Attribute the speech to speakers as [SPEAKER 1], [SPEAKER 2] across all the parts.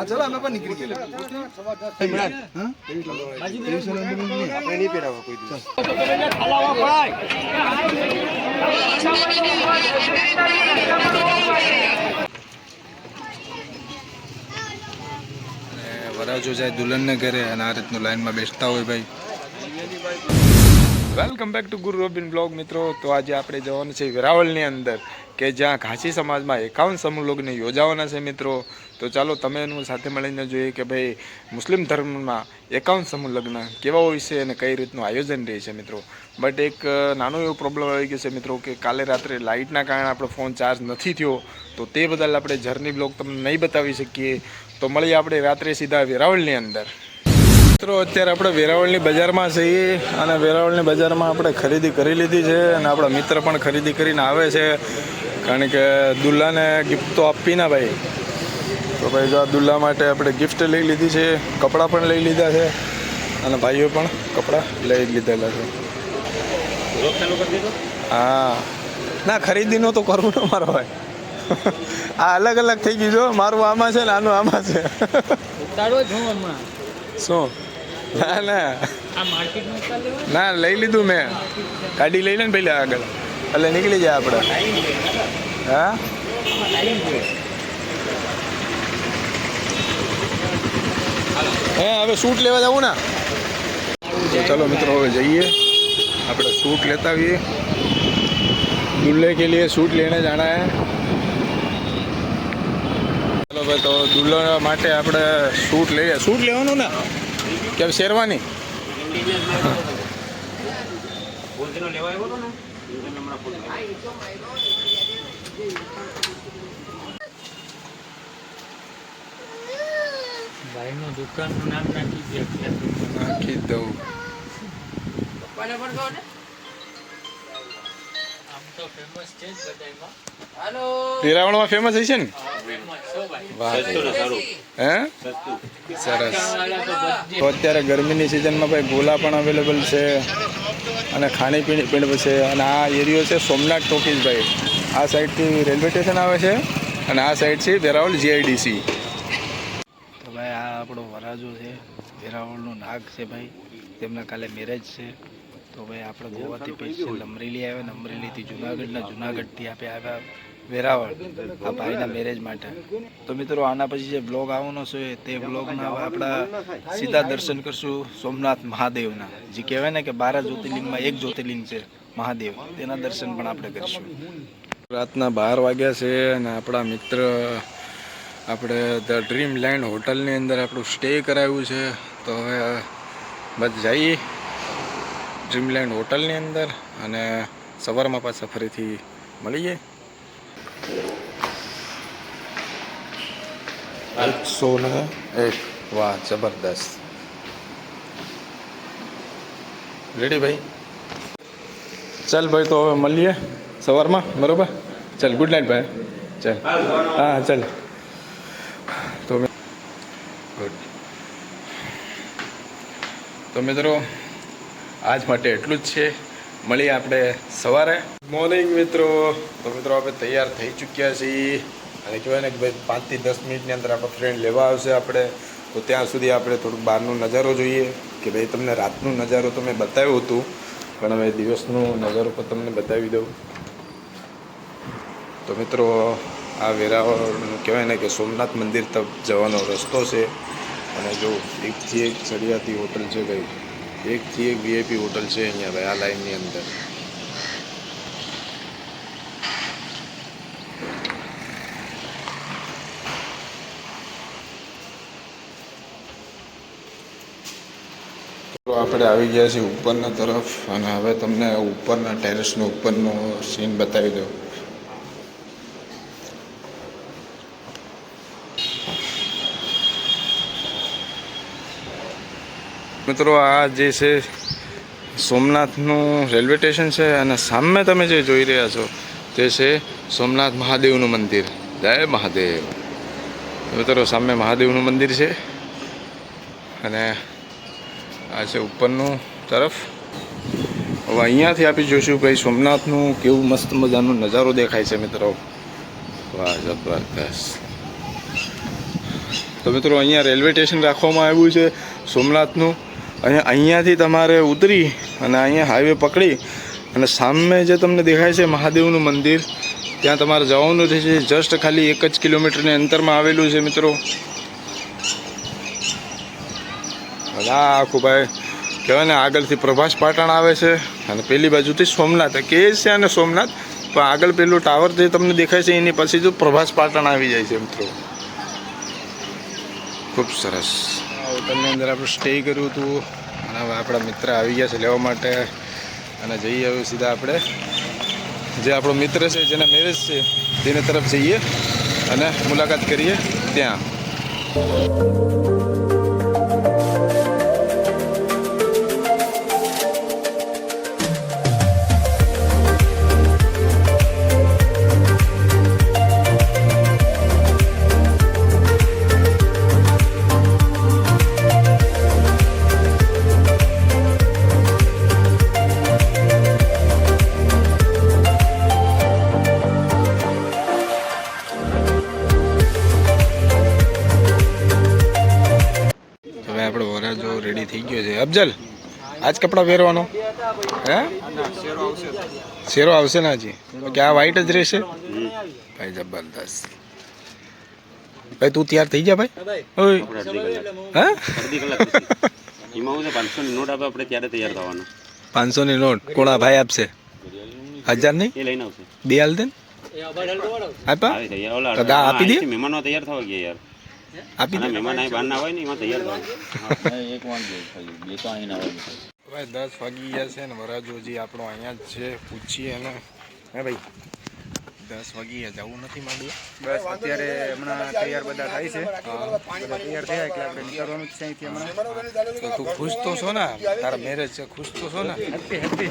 [SPEAKER 1] હા, ચલો, અમે પણ નીકળી ગયા વરાજો જાય દુલ્હનને ઘરે અને આ રીતનું લાઈનમાં બેસતા હોય ભાઈ. Welcome back to Guru Robin blog મિત્રો. તો આજે આપણે જવાનું છે વેરાવળની અંદર, કે જ્યાં ઘાસી સમાજમાં એકાવન સમૂહ લગ્ન યોજાવાના છે મિત્રો. તો ચાલો તમે એનું સાથે મળીને જોઈએ કે ભાઈ, મુસ્લિમ ધર્મમાં એકાવન સમૂહ લગ્ન કેવા હોય છે અને કઈ રીતનું આયોજન રહે છે મિત્રો. બટ એક નાનો એવો પ્રોબ્લેમ આવી ગયો છે મિત્રો કે કાલે રાત્રે લાઇટના કારણે આપણો ફોન ચાર્જ નથી થયો. તો તે બદલ આપણે જર્ની બ્લોગ તમને નહીં બતાવી શકીએ. તો મળીએ આપણે રાત્રે સીધા વેરાવળની અંદર. મિત્રો અત્યારે આપણે વેરાવળની બજારમાં છીએ અને વેરાવળની બજારમાં આપણે ખરીદી કરી લીધી છે અને આપણા મિત્ર પણ ખરીદી કરીને આવે છે. કારણ કે દુલ્લાને ગિફ્ટ તો આપવી ના ભાઈ. તો ભાઈ જો આ દુલ્લા માટે આપણે ગિફ્ટ લઈ લીધી છે કપડાં પણ લઈ લીધા છે અને ભાઈઓ પણ કપડાં લઈ લીધેલા છે. હા. ના ખરીદીનો તો કરવું ને મારો ભાઈ. આ અલગ અલગ થઈ ગયું જો મારું આમાં છે ને આનું આમાં છે.
[SPEAKER 2] ઉતારો જ હમણાં.
[SPEAKER 1] શું? ના ના. ના લઈ લીધું મેં. ગાડી લઈ લે ને પહેલા આગળ. એટલે નીકળી જાય આપણે. હા? હે હવે શૂટ લેવા જવું ને? ચલો મિત્રો હવે જઈએ. આપણે શૂટ લેતા આવીએ. દુલ્હે કે લીએ શૂટ લેને જાણા હે ચલો ભાઈ તો દુલ્હા માટે આપણે શૂટ લઈએ. શૂટ લેવાનું ને? કે શેરવાની?
[SPEAKER 2] ભાઈનું દુકાનનું નામ નાખી દે. એટલે દુકાન.
[SPEAKER 1] નાખી દઉં
[SPEAKER 2] આમ તો ફેમસ છે જ બધાયમાં.
[SPEAKER 1] વેરાવળમાં ફેમસ હશે ને? વાહ. હે? સરસ.
[SPEAKER 2] તો
[SPEAKER 1] તો અત્યારે ગરમીની સિઝનમાં ભાઈ ગોલા પણ અવેલેબલ છે અને ખાણીપીણી પણ છે. અને આ એરિયો છે સોમનાથ ટોકીઝ ભાઈ આ સાઈડથી રેલવે સ્ટેશન આવે છે અને આ સાઈડ છે વેરાવળ જીઆઈડીસી તો ભાઈ આ આપણો વરાજો છે. વેરાવળનું નાગ છે ભાઈ. તેમના કાલે મેરેજ છે. તો ભાઈ આપણે ગોવાથી સ્પેશિયલ અમરેલી આવ્યા ને અમરેલીથી જુનાગઢના જુનાગઢથી આપણે આવ્યા વેરાવળ આ ભાઈના મેરેજ માટે. તો મિત્રો આના પછી જે બ્લોગ આવવાનો છે તે બ્લોગના આપણા સીધા દર્શન કરશું સોમનાથ મહાદેવના. જે કહેવાય ને કે બાર જ્યોતિર્લિંગમાં એક જ્યોતિર્લિંગ છે મહાદેવ. તેના દર્શન પણ આપણે કરીશું. રાતના બાર વાગ્યા છે અને આપણા મિત્ર આપણે ધ ડ્રીમ લેન્ડ હોટલની અંદર આપણું સ્ટે કરાવ્યું છે. તો હવે બસ જઈએ. ડ્રીમલેન્ડ હોટલની અંદર અને સવારમાં પાછા ફરીથી મળીએ એકસો ને એક વાહ જબરદસ્ત. રેડી ભાઈ? ચાલ ભાઈ તો હવે મળીએ સવારમાં બરોબર? ચાલ ગુડ નાઇટ ભાઈ. ચાલ. હા ચાલ. તો ગુડ તો મિત્રો આજ માટે એટલું જ છે. મળીએ આપણે સવારે. મોર્નિંગ મિત્રો. તો મિત્રો, આપણે તૈયાર થઈ ચૂક્યા છીએ. અને કહેવાય ને કે ભાઈ પાંચથી દસ મિનિટની અંદર આપણા ફ્રેન્ડ લેવા આવશે આપણે. તો ત્યાં સુધી આપણે થોડુંક બહારનો નજારો જોઈએ. કે ભાઈ તમને રાતનો નજારો તો મેં બતાવ્યું હતું. પણ હવે દિવસનો નજારો પણ તમને બતાવી દઉં. તો મિત્રો, આ વેરાવળનું કહેવાય ને કે સોમનાથ મંદિર તરફ જવાનો રસ્તો છે. અને જો એકથી એક ચડિયાતી હોટલ છે ભાઈ. એકથી એક વીઆઈપી હોટલ છે અહીંયા ભાઈ, આ લાઈનની અંદર. તો આપણે આવી ગયા છીએ ઉપરના તરફ અને હવે તમને ઉપરના ટેરેસનો ઉપરનો સીન બતાવી દઉં. મિત્રો, આ જે છે સોમનાથનું રેલવે સ્ટેશન છે અને સામે તમે જે જોઈ રહ્યા છો, તે છે સોમનાથ મહાદેવનું મંદિર. જય મહાદેવ. મિત્રો, સામે મહાદેવનું મંદિર છે અને આ છે ઉપરનું તરફ. હવે અહીંયાથી આપી જોઈશું ભાઈ સોમનાથનું કેવું મસ્ત મજાનો નજારો દેખાય છે, મિત્રો. વાહ, જબરદસ્ત. તો મિત્રો, અહીંયા રેલવે સ્ટેશન રાખવામાં આવ્યું છે સોમનાથનું. અહીંયા અહીંયાથી તમારે ઉતરી અને અહીંયા હાઈવે પકડી અને સામે જે તમને દેખાય છે મહાદેવનું મંદિર, ત્યાં તમારે જવાનું રહેશે જસ્ટ ખાલી એક જ કિલોમીટરની અંતરમાં આવેલું છે મિત્રો. બધા આખું ભાઈ, કહેવાય ને આગળથી પ્રભાસ પાટણ આવે છે અને પેલી બાજુથી સોમનાથ. કે છે અને સોમનાથ, પણ આગળ પેલું ટાવર જે તમને દેખાય છે, એની પછી જો પ્રભાસ પાટણ આવી જાય છે મિત્રો. ખૂબ સરસ. હોટલની અંદર આપણે સ્ટે કર્યું હતું. અને હવે આપણા મિત્ર આવી ગયા છે લેવા માટે. અને જઈએ હવે સીધા આપણે. જે આપણો મિત્ર છે, જેના મેરેજ છે, તેની તરફ જઈએ અને મુલાકાત કરીએ ત્યાં. રેડી થઈ ગયો છે. અફજલ આજ કપડાં પહેરવાનો? હે? શેરો આવશે ને હજી? કે આ વ્હાઈટ જ રહેશે? ભાઈ જબરદસ્ત. ભાઈ તું તૈયાર થઈ જા ભાઈ. હા?
[SPEAKER 3] પાંચસો ની નોટ. આપે આપણે ત્યારે તૈયાર થવાનું
[SPEAKER 1] પાંચસો ની નોટ કોણા ભાઈ આપશે? હજાર નહીં?
[SPEAKER 3] આવશે
[SPEAKER 1] બે હાલ દે ને. આપ્યા
[SPEAKER 3] આવી તૈયાર ઓલા
[SPEAKER 1] તો દા આપી? દે.
[SPEAKER 3] મહેમાનો તૈયાર થવા ગયા યાર.
[SPEAKER 1] આપી દે.
[SPEAKER 3] મહેમાન અહીં બહાર ના હોય ને એમાં તૈયાર થવાનું.
[SPEAKER 1] ભાઈ દસ વાગી ગયા છે ને વરાજો હજી આપણો અહીંયા જ છે પૂછીએ ને હે ભાઈ? દસ વાગી જવું નથી માંડ્યું.
[SPEAKER 4] બસ અત્યારે હમણાં તૈયાર બધા થાય છે. બધા તૈયાર થયા એટલે આપણે નીકળવાનું જ છે અહીંથી હમણાં.
[SPEAKER 1] તો તું ખુશ તો છો ને? તારા મેરેજ છે ખુશ તો છો ને?
[SPEAKER 4] Happy happy.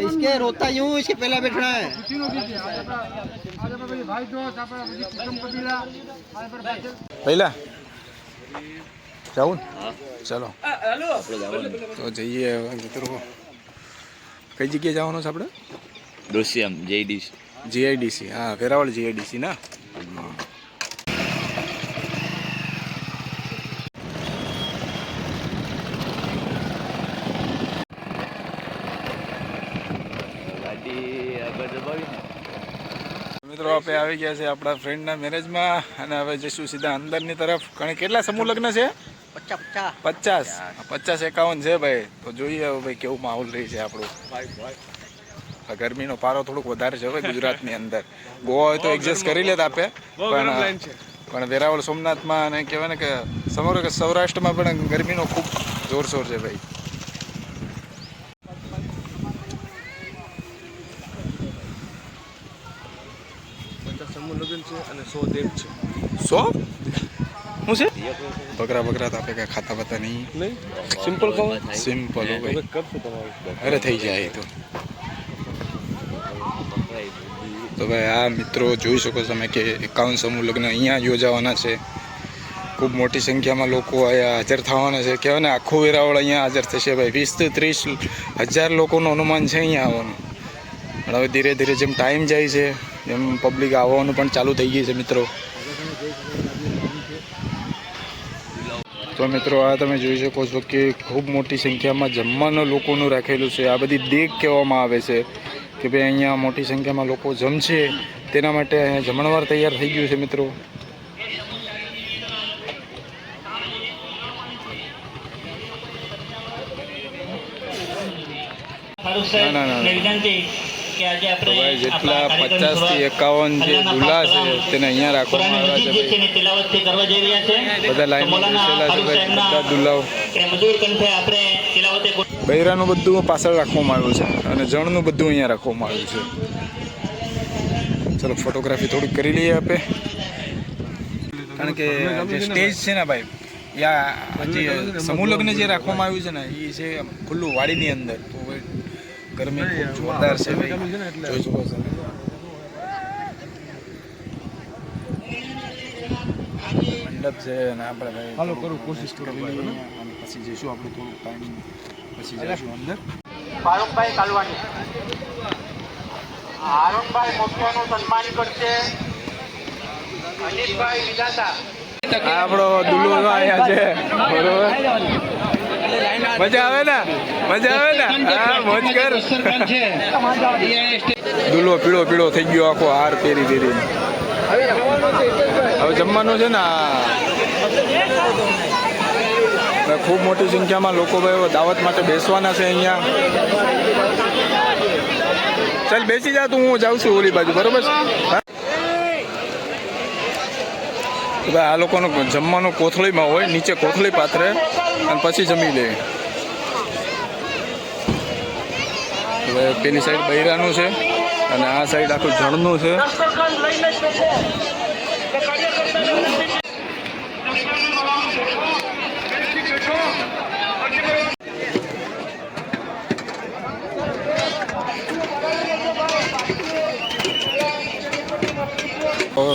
[SPEAKER 5] इसके रोता यूं इसके पहला बैठना है
[SPEAKER 1] પહેલા જાઉં ને ચલો તો જઈએ હવે મિત્રો કઈ જગ્યાએ જવાનું છે આપણે
[SPEAKER 6] દૃશ્યમ જેડીશ
[SPEAKER 1] જીઆઈડીસી હા વેરાવળ જીઆઈડીસી ના મિત્રો આપણે આવી ગયા છે આપણા ફ્રેન્ડના મેરેજમાં અને હવે જઈશું સીધા અંદરની તરફ. ઘણી કેટલા સમૂહ લગ્ન છે? પચાસ પચાસ. એકાવન છે ભાઈ. તો જોઈએ હવે ભાઈ કેવું માહોલ રહી છે આપણું. ગરમીનો પારો થોડોક વધારે છે ભાઈ ગુજરાતની અંદર. ગોવા હોય તો એડજસ્ટ કરી લેતા આપે. પણ પણ વેરાવળ સોમનાથમાં અને કહેવાય ને કે સમગ્ર સૌરાષ્ટ્રમાં પણ ગરમીનો ખૂબ જોરશોર છે ભાઈ. સો શું છે. બકરા બકરા તો આપણે કાંઈ ખાતા પતા નહીં. સિમ્પલ ભાઈ. અરે થઈ જાય એ તો. તો ભાઈ આ મિત્રો જોઈ શકો તમે કે એકાવન સમૂહ લગ્ન અહીંયા યોજાવાના છે. ખૂબ મોટી સંખ્યામાં લોકો અહીંયા હાજર થવાના છે. કહેવાય ને આખું વેરાવળ અહીંયા હાજર થશે ભાઈ. વીસથી ત્રીસ હજાર લોકોનું અનુમાન છે અહીંયા આવવાનું. પણ હવે ધીરે ધીરે જેમ ટાઈમ જાય છે એમ પબ્લિક આવવાનું પણ ચાલુ થઈ ગઈ છે મિત્રો. તો મિત્રો આ તમે જોઈ શકો છો કે ખૂબ મોટી સંખ્યામાં જમવાના લોકોનું રાખેલું છે. આ બધી દેખ કહેવામાં આવે છે કે ભાઈ અહીંયા મોટી સંખ્યામાં લોકો જમશે. તેના માટે અહીંયા જમણવાર તૈયાર થઈ ગયું છે મિત્રો. ના ના ના. ભાઈ જેટલા
[SPEAKER 7] આપણા
[SPEAKER 1] પચાસથી એકાવન જે
[SPEAKER 7] અલ્લાહના
[SPEAKER 1] છે તેને અહીંયા રાખવામાં આવ્યા છે ભાઈ. બધા લાઈનમાં બેસેલા છે ભાઈ બધા
[SPEAKER 7] તિલાવતે
[SPEAKER 1] બૈરાનું બધું પાછળ રાખવામાં આવ્યું છે અને જણનું બધું અહીંયા રાખવામાં આવ્યું છે. ચલો ફોટોગ્રાફી થોડીક કરી લઈએ આપે. કારણ કે જે સ્ટેજ છે ને ભાઈ યા જે સમૂહ લગ્ન જે રાખવામાં આવ્યું છે ને એ છે ખુલ્લું વાડીની અંદર. તો ગરમી ખૂબ જોરદાર છે ભાઈ. જોઈ શકો છો. મંડપ છે અને આપણે ભાઈ હાલો કરું કોશિશ કરી પછી જઈશું આપણે થોડું ટાઈમ પછી જઈશું અંદર.
[SPEAKER 8] ફારૂકભાઈ કાલવાની. આરોપભાઈ મોતિયાનું સન્માન કરશે. અનિલભાઈ
[SPEAKER 1] વિદાતા આપણો દુલ્લો જો છે. બરોબર? મજા આવે ને? મજા આવે ને? હા મોજ કર. દુલો પીળો પીળો થઈ ગયો આખો હાર પહેરી પહેરી હવે જમવાનું છે ને ખૂબ મોટી સંખ્યામાં લોકો ભાઈ દાવત માટે બેસવાના છે અહીંયા. ચાલ બેસી જા તું હું જાઉં છું ઓલી બાજુ બરોબર? છે હા? ભાઈ આ લોકોનું જમવાનું કોથળીમાં હોય નીચે કોથળી પાથરે. અને પછી જમી લે. હવે પેલી સાઈડ બૈરાનું છે અને આ સાઈડ આખું જણનું છે.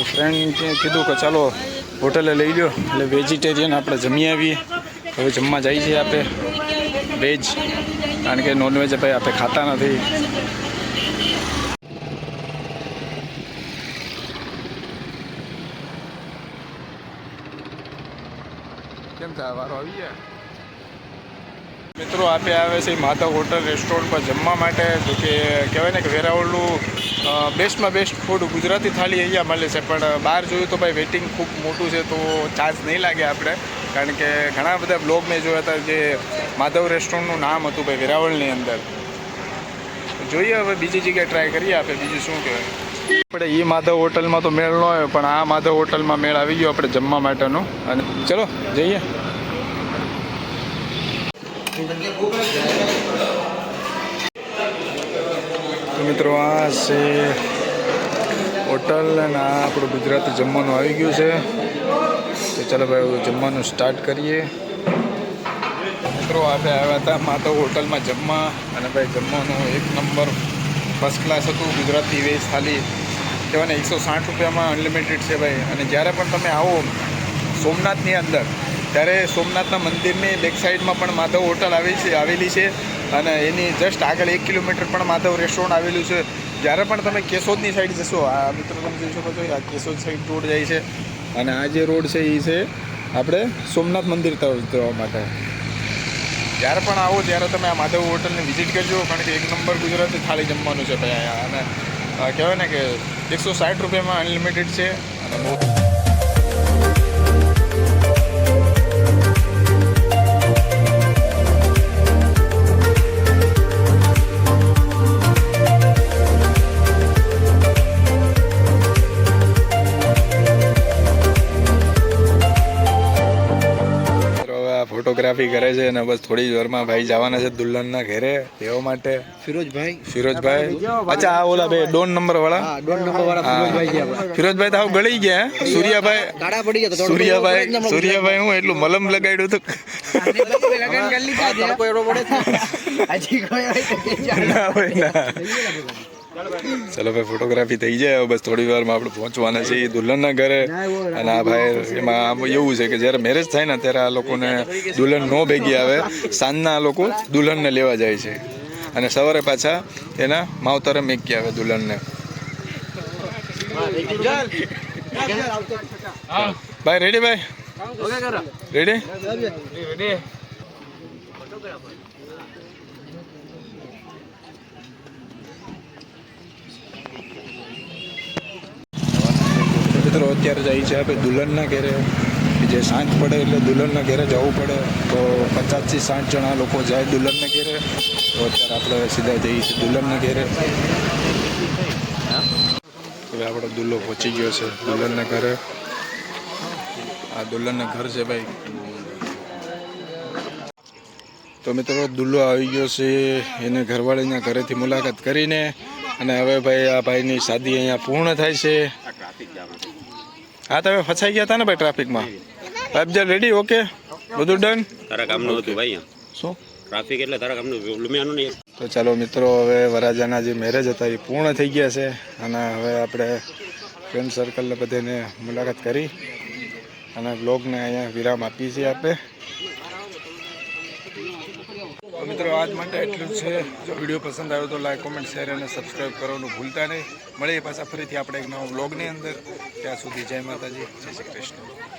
[SPEAKER 1] ફ્રેન્ડ કીધું કે ચાલો હોટલે લઈ લો એટલે વેજીટેરિયન આપણે જમી આવીએ. હવે જમવા જઈએ છીએ આપણે. વેજ કારણ કે નોનવેજ ભાઈ આપણે ખાતા નથી. કેમ થાય? વારો આવી ગયા? મિત્રો આપે આવે છે માધવ હોટલ રેસ્ટોરન્ટ પર જમવા માટે. જો કે કહેવાય ને કે વેરાવળનું બેસ્ટમાં બેસ્ટ ફૂડ ગુજરાતી થાળી અહીંયા મળે છે. પણ બહાર જોયું તો ભાઈ વેઇટિંગ ખૂબ મોટું છે તો ચાર્જ નહીં લાગે આપણે. કારણ કે ઘણા બધા બ્લોગ મેં જોયા હતા જે માધવ રેસ્ટોરન્ટનું નામ હતું ભાઈ વેરાવળની અંદર. જોઈએ હવે બીજી જગ્યાએ ટ્રાય કરીએ આપણે, બીજું શું કહેવાય. આપણે એ માધવ હોટલમાં તો મેળ ન આવ્યો, પણ આ માધવ હોટલમાં મેળ આવી ગયો આપણે જમવા માટેનો. અને ચલો, જઈએ. મિત્રો, આ છે હોટલ અને આ આપણું ગુજરાતી જમવાનું આવી ગયું છે. તો ચાલો ભાઈ જમવાનું સ્ટાર્ટ કરીએ. મિત્રો, આપણે આવ્યા હતા માધવ હોટલમાં જમવા અને ભાઈ, જમવાનું એક નંબર ફર્સ્ટ ક્લાસ હતું, ગુજરાતી વેજ થાલી. કહેવાય ને, એકસો સાઠ રૂપિયામાં અનલિમિટેડ છે ભાઈ. અને જ્યારે પણ તમે આવો સોમનાથની અંદર, ત્યારે સોમનાથના મંદિરની બેક સાઈડમાં પણ માધવ હોટલ આવી છે, આવેલી છે. અને એની જસ્ટ આગળ એક કિલોમીટર પણ માધવ રેસ્ટોરન્ટ આવેલું છે. જ્યારે પણ તમે કેશોદની સાઈડ જશો, આ મિત્રો તમે જોઈ શકો છો, આ કેશોદ સાઈડ રોડ જાય છે. અને આ જે રોડ છે એ છે આપણે સોમનાથ મંદિર તરફ જવા માટે. જ્યારે પણ આવો, ત્યારે તમે આ માધવ હોટલને વિઝિટ કરજો, કારણ કે એક નંબર ગુજરાતી થાળી જમવાનું છે ભાઈ અહીંયા. અને કહેવાય ને કે એકસો સાઠ રૂપિયામાં અનલિમિટેડ છે, અને બહુ ફોટોગ્રાફી કરે છે અને બસ થોડી જ વારમાં ભાઈ જવાના છે દુલ્હનના ઘરે તેઓ માટે.
[SPEAKER 5] ફિરોજભાઈ.
[SPEAKER 1] ફિરોજભાઈ. અચ્છા આ ઓલા બે ડોન નંબર વાળા
[SPEAKER 5] હા નંબર વાળા ફિરોજભાઈ
[SPEAKER 1] ફિરોજભાઈ તો ગળી ગયા સૂર્યભાઈ સૂર્યાભાઈ
[SPEAKER 5] કાળા પડી ગયા તો દોઢ
[SPEAKER 1] સૂર્યાભાઈ સૂર્યાભાઈ હું એટલું મલમ લગાડ્યું હતું.
[SPEAKER 5] આ તડકો એવડો
[SPEAKER 1] ચલો ભાઈ ફોટોગ્રાફી થઈ જાય. બસ થોડી વારમાં આપણે પહોંચવાના છે દુલ્હનના ઘરે. અને આ ભાઈ એમાં આમ એવું છે કે જ્યારે મેરેજ થાય ને ત્યારે આ લોકોને દુલ્હન નો ભેગી આવે. સાંજના આ લોકો દુલ્હનને લેવા જાય છે. અને સવારે પાછા એના માવતરે મેકી આવે દુલ્હનને. ભાઈ રેડી ભાઈ? રેડી મિત્રો અત્યારે જાય છે આપણે દુલ્હનના ઘેરે. જે સાંજ પડે એટલે દુલ્હનના ઘેરે જવું પડે. તો પચાસથી સાઠ જણા લોકો જાય દુલ્હનના ઘેરે. તો અત્યારે આપણે સીધા જઈએ છીએ દુલ્હનના ઘેરે. હવે આપણો દુલ્લો પહોંચી ગયો છે દુલ્હનના ઘરે. આ દુલ્હનના ઘર છે ભાઈ. તો મિત્રો, દુલ્લો આવી ગયો છે એને ઘરવાળીના ઘરેથી મુલાકાત કરીને. અને હવે ભાઈ, આ ભાઈની શાદી અહીંયા પૂર્ણ થાય છે. હા તમે ફસાઈ ગયા હતા ને ભાઈ ટ્રાફિકમાં? અફજલ રેડી ઓકે બધું ડન
[SPEAKER 3] તારા કામનું હતું ભાઈ
[SPEAKER 1] શું?
[SPEAKER 3] ટ્રાફિક એટલે તારા કામનું લુમિયાનું નહીં
[SPEAKER 1] તો ચાલો મિત્રો હવે વરાજાના જે મેરેજ હતા એ પૂર્ણ થઈ ગયા છે. અને હવે આપણે ફ્રેન્ડ સર્કલને બધાને મુલાકાત કરી અને બ્લોગને અહીંયા વિરામ આપીએ છીએ આપણે. મિત્રો, આજ માટે એટલું છે. જો વીડિયો પસંદ આવ્યો તો લાઈક કોમેન્ટ શેર અને સબસ્ક્રાઈબ કરવાનું ભૂલતા નહીં. મળીએ પાછા ફરીથી આપણે એક નવા બ્લોગની અંદર. ત્યાં સુધી જય માતાજી, જય શ્રી કૃષ્ણ.